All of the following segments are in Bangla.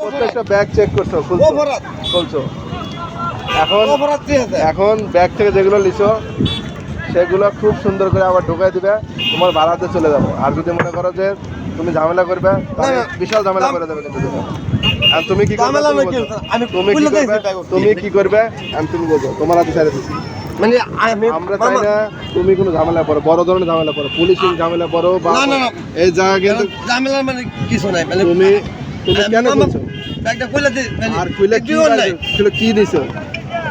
প্রত্যেকটা ব্যাগ চেক করছ খুলছো? এখন ব্যাগ থেকে যেগুলো লিছো সেগুলো খুব সুন্দর করে আবার ঢুকাই দিবে তোমার ভাড়াতে চলে যাব। আর যদি মনে করো যে তুমি ঝামেলা করবে। বিশাল ঝামেলা করে দেবে কিন্তু আর তুমি কি করবে তুমি কি করবে তুমি কি করবে আমি তুমি তোমার হাতে ছেড়ে দিচ্ছি মানে আমরা চাই না তুমি কোনো ঝামেলা পড়ো বড় ধরনের ঝামেলা পড়ো পুলিশিং ঝামেলা পড়ো বা। এই জায়গা কিন্তু ঝামেলা মানে কিছু নাই মানে তুমি তুমি আমি কেন বলছো? ব্যাগটা খুলে দি মানে আর খুলে কি কি দিছো?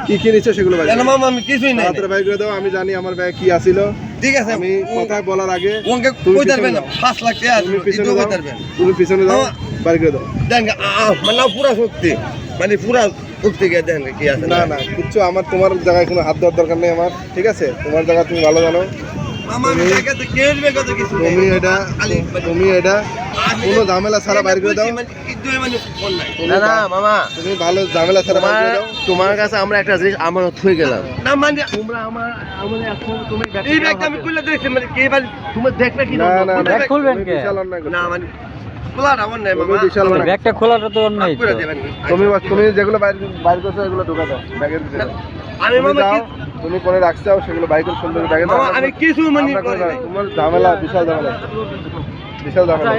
কি কি নিছো সেগুলো বাইর কেন মামা আমি কিছুই নাই। তাড়াতাড়ি বাইর করে দাও আমি জানি আমার ব্যাগে কি আছিল। ঠিক আছে আমি কথা বলার আগে ওকে তুমি কই পিছনে না যাও। পাঁচ লাখ টাকা তুমি পিছনে কই তুমি পিছনে যাও মামা। করে দাও। দেন মানে পুরা শক্তি। মানে পুরা দেন কি আছে। না না কিচ্ছু আমার তোমার জায়গায় কোনো হাত দেওয়ার দরকার নেই আমার ঠিক আছে? তোমার জায়গা তুমি ভালো জানো। তুমি- এটা মানে- তুমি এটা কোনো ঝামেলা ছাড়া বাইর করে দাও। মানে ইদুয়ে মানে ফোন নাই। তুমি না না মামা। তুমি ভালো ঝামেলা ছাড়া তোমার তোমার কাছে আমরা একটা জিনিস হয়ে গেলাম। না মানে তোমরা আমার আমাদের এখন তুমি এই ব্যাগটা আমি খুলে দিয়েছি মানে কে তুমি দেখবে কি না না ব্যাগ খুলবেন কে? বিশাল অন্যায় করছ। না মানে খোলা রাখুন মামা। বিশাল অন্যায় ব্যাগটা খোলাটা তো অন্যায় তুমি তুমি যেগুলো বাইর বাইর করছ এগুলো ঢোকা দাও ব্যাগের ভিতরে আমি তুমি মামা যাও তুমি করে রাখছো সেগুলো বাইর সুন্দর ব্যাগে দাও। আমি কিছু মানে আমরা। তোমার ঝামেলা বিশাল ঝামেলা। বিশাল ঝামেলা।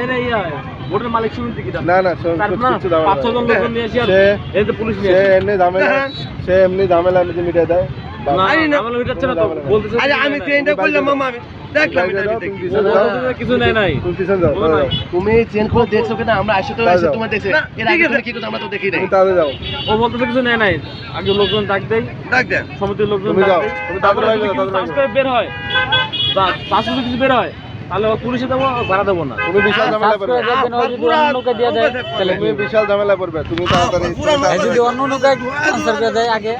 ভোটের মালিক শুনতে কি না না শোন, কিচ্ছু ঝামেলা পাঁচ ছজন লোক নিয়ে আসি আর এই যে পুলিশ নিয়ে সে এমনি ঝামেলা হ্যাঁ। সে এমনি ঝামেলা এমনি মিটে দেয়। না, না, না তুমি কিছু চেঞ্জ করে দেখছ কিনা? আমরা আসে তো এসে। তোমার দেখছে। এর আগে কি করছ আমরা তো দেখি নাই। তুমি যাও। ও বলতেছে কিছু নেই নাই। আগে লোকজন ডাক দেই। ডাক দেন। সমিতির লোকজন ডাক। তারপরে কিছু করে বের হয় কিছু বের হয় তাহলে পুলিশে দেবো ভাড়া দেবো না তুমি বিশাল ঝামেলা চার্জ করে পড়বে যদি অন্য নৌকা দিয়ে দেয় তাহলে তুমি বিশাল ঝামেলা পড়বে তুমি তাড়াতাড়ি যদি অন্য করে দেয় আগে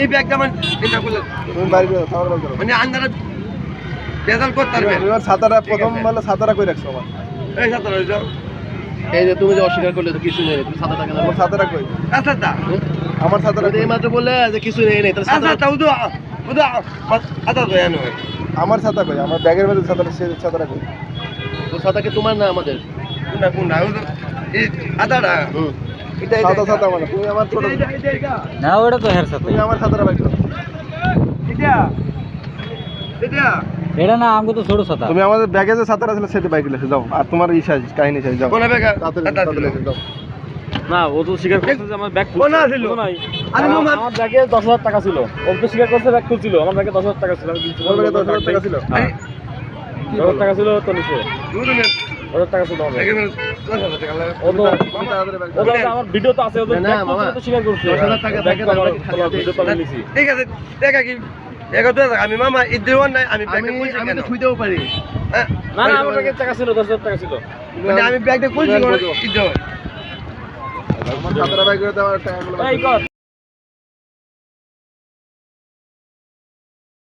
এই ব্যাগটা মানে এটা করলে তুমি বাইরে যাও মানে আন্দারা বেজাল করতে পারবে আমার প্রথম মানে ছাতাটা কই রাখছো আমার এই সাথে যাও এই যে তুমি যে অস্বীকার করলে তো কিছু নেই তুমি টাকা দাও আমার ছাতাটা কই আচ্ছা তা আমার কই? এই মাত্র বললে যে কিছু নেই নেই তাহলে আচ্ছা তা আচ্ছা তো জানো আমার ছাতা কই? আমার ব্যাগের মধ্যে ছাতাটা সে ছাতাটা কই? তো ছাতা কি তোমার না আমাদের? কোনটা কোনটা? এই হুম। এটা ছাতা ছাতা মানে তুমি আমার ছোট না ওটা তো হের সাথে তুমি আমার ছাতাটা বাইর করো। এটা। এটা। এটা না আমাকে তো ছোট ছাতা। তুমি আমাদের ব্যাগে যে ছাতাটা ছিল সেটা বাইক লেখে যাও আর তোমার ই সাইজ কাহিনী সাইজ যাও। কোন ব্যাগ? তাড়াতাড়ি লেখে যাও না ও তো স্বীকার করছে যে আমার ব্যাগ ও না ছিল। নাই। আরে আমার ব্যাগে দশ হাজার টাকা ছিল। ও তো স্বীকার করছে ব্যাগ খুলছিল। আমার ব্যাগে দশ হাজার টাকা ছিল। আমি কিছু তোমার ব্যাগে টাকা ছিল? হ্যাঁ। কি দশ হাজার বলো? টাকা ছিল তো নিচে দশ টাকা ছিল আমার ও তো ভিডিও তো আছে তো ব্যাগ স্বীকার করছে। টাকা ভিডিও আমি নিছি। ঠিক আছে দেখা কি আমি মামা ঈদ দেওয়ার নাই আমি আমি ব্যাগটা খুলছি আমি তো ছুঁতেও পারি হ্যাঁ? না না আমার ব্যাগে টাকা ছিল দশ হাজার টাকা ছিল। মানে আমি ব্যাগটা খুলছি। ঈদ দেওয়ার। আমার ছাতাটা বাইর করে দাও আর